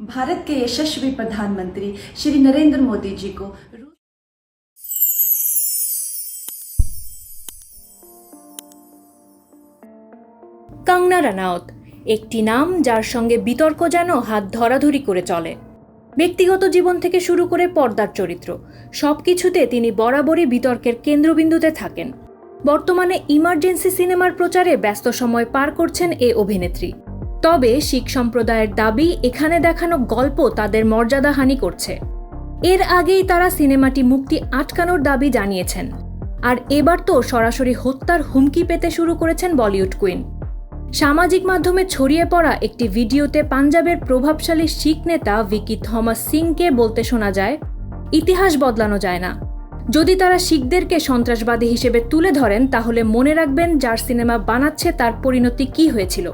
भारत के यशस्वी प्रधानमंत्री श्री नरेंद्र मोदी जी को কাংনা রানাওত একটি নাম যার সঙ্গে বিতর্ক যেন হাত ধরাধরি করে চলে ব্যক্তিগত জীবন থেকে শুরু করে পর্দার চরিত্র সব কিছুতে তিনি বরাবরই বিতর্কের কেন্দ্রবিন্দুতে থাকেন বর্তমানে ইমার্জেন্সি সিনেমার প্রচারে ব্যস্ত সময় পার করছেন এ অভিনেত্রী তবে শিখ সম্প্রদায়ের দাবি, এখানে দেখানো গল্প তাদের মর্যাদাহানি করছে। এর আগেই তারা সিনেমাটি মুক্তি আটকানোর দাবি জানিয়েছেন। আর এবার তো সরাসরি হত্যার হুমকি পেতে শুরু করেছেন বলিউড কুইন। সামাজিক মাধ্যমে ছড়িয়ে পড়া একটি ভিডিওতে পাঞ্জাবের প্রভাবশালী শিখ নেতা ভিকি থমাস সিংকে বলতে শোনা যায়, ইতিহাস বদলানো যায় না। যদি তারা শিখদেরকে সন্ত্রাসবাদী হিসেবে তুলে ধরেন, তাহলে মনে রাখবেন যার সিনেমা বানাচ্ছে তার পরিণতি কি হয়েছিল।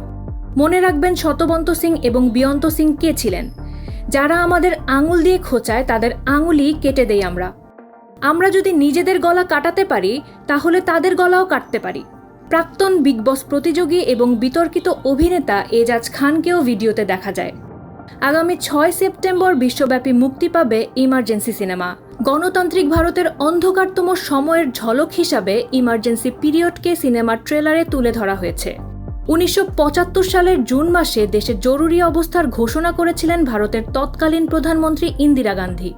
মনে রাখবেন শতবন্ত সিং এবং বিয়ন্ত সিং কে ছিলেন। যারা আমাদের আঙুল দিয়ে খোঁচায়, তাদের আঙুলই কেটে দেই আমরা। আমরা যদি নিজেদের গলা কাটাতে পারি, তাহলে তাদের গলাও কাটতে পারি। প্রাক্তন বিগ বস প্রতিযোগী এবং বিতর্কিত অভিনেতা এজাজ খানকেও ভিডিওতে দেখা যায়। আগামী ছয় সেপ্টেম্বর বিশ্বব্যাপী মুক্তি পাবে ইমার্জেন্সি সিনেমা। গণতান্ত্রিক ভারতের অন্ধকারতম সময়ের ঝলক হিসাবে ইমার্জেন্সি পিরিয়ডকে সিনেমার ট্রেলারে তুলে ধরা হয়েছে। উনিশশো পঁচাত্তর সালের জুন মাসে দেশে জরুরি অবস্থার ঘোষণা করেছিলেন ভারতের তৎকালীন প্রধানমন্ত্রী ইন্দিরা গান্ধী।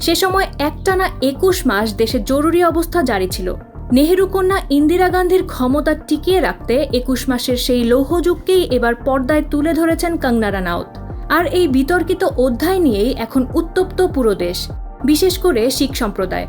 সে সময় একটানা একুশ মাস দেশে জরুরি অবস্থা জারি ছিল। নেহেরু কন্যা ইন্দিরা গান্ধীর ক্ষমতা টিকিয়ে রাখতে একুশ মাসের সেই লৌহযুগকেই এবার পর্দায় তুলে ধরেছেন কঙ্গনা রানাউত। আর এই বিতর্কিত অধ্যায় নিয়েই এখন উত্তপ্ত পুরো দেশ, বিশেষ করে শিখ সম্প্রদায়।